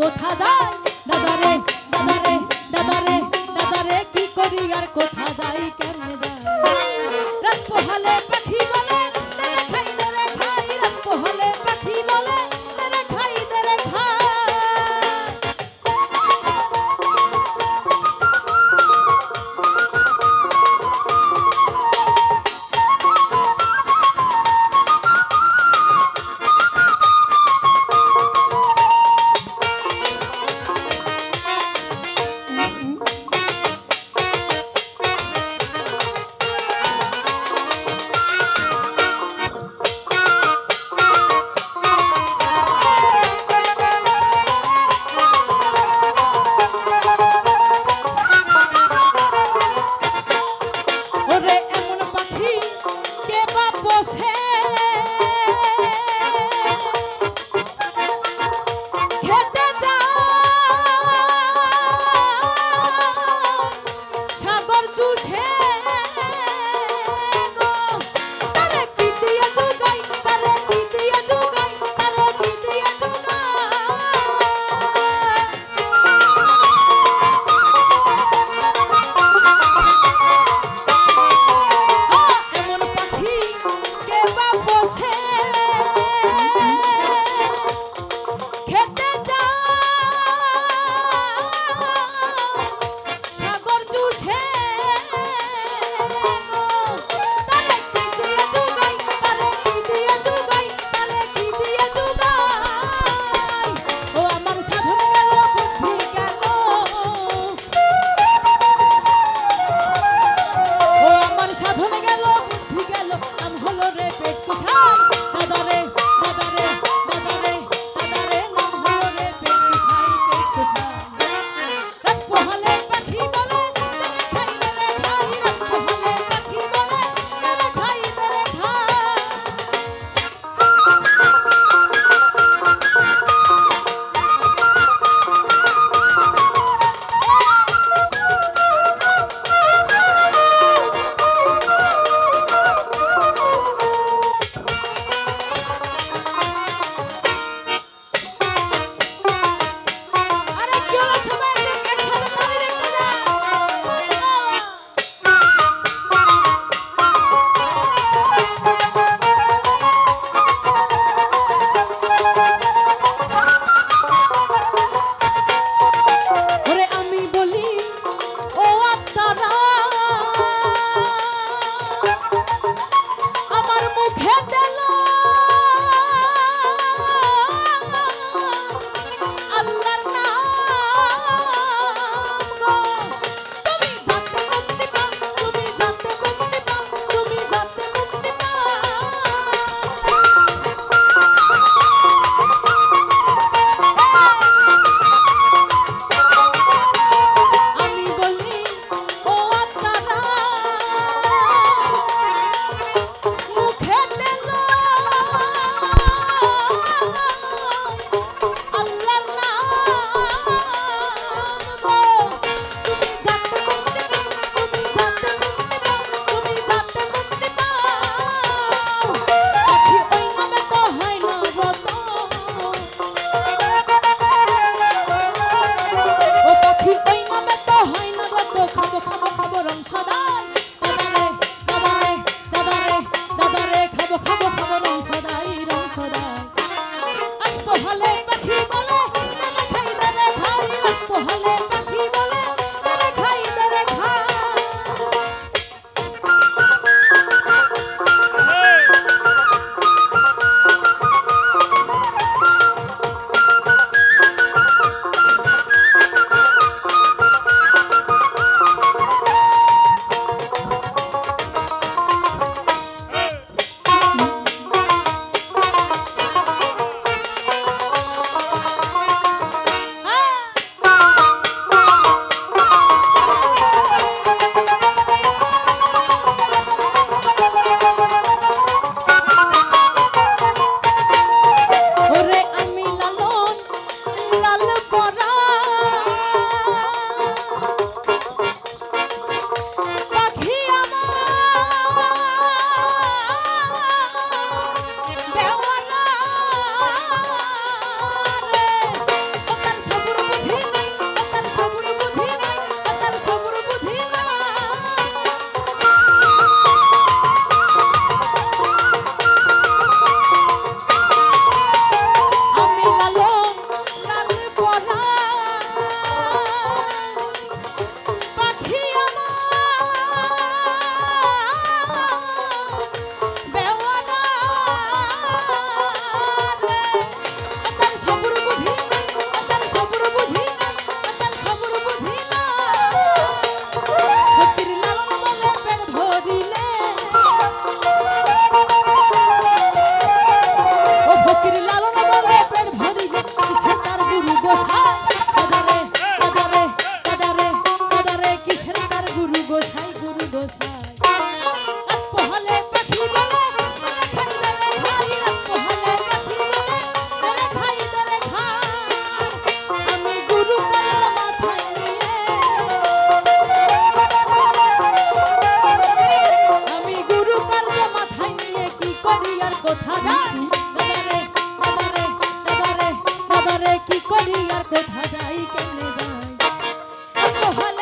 কোথা যাই দাদারে দাদারে দাদারে কি করি আর কোথা যাই কেমনে কি করি আর কোথা যাই কেমনে যাই হলে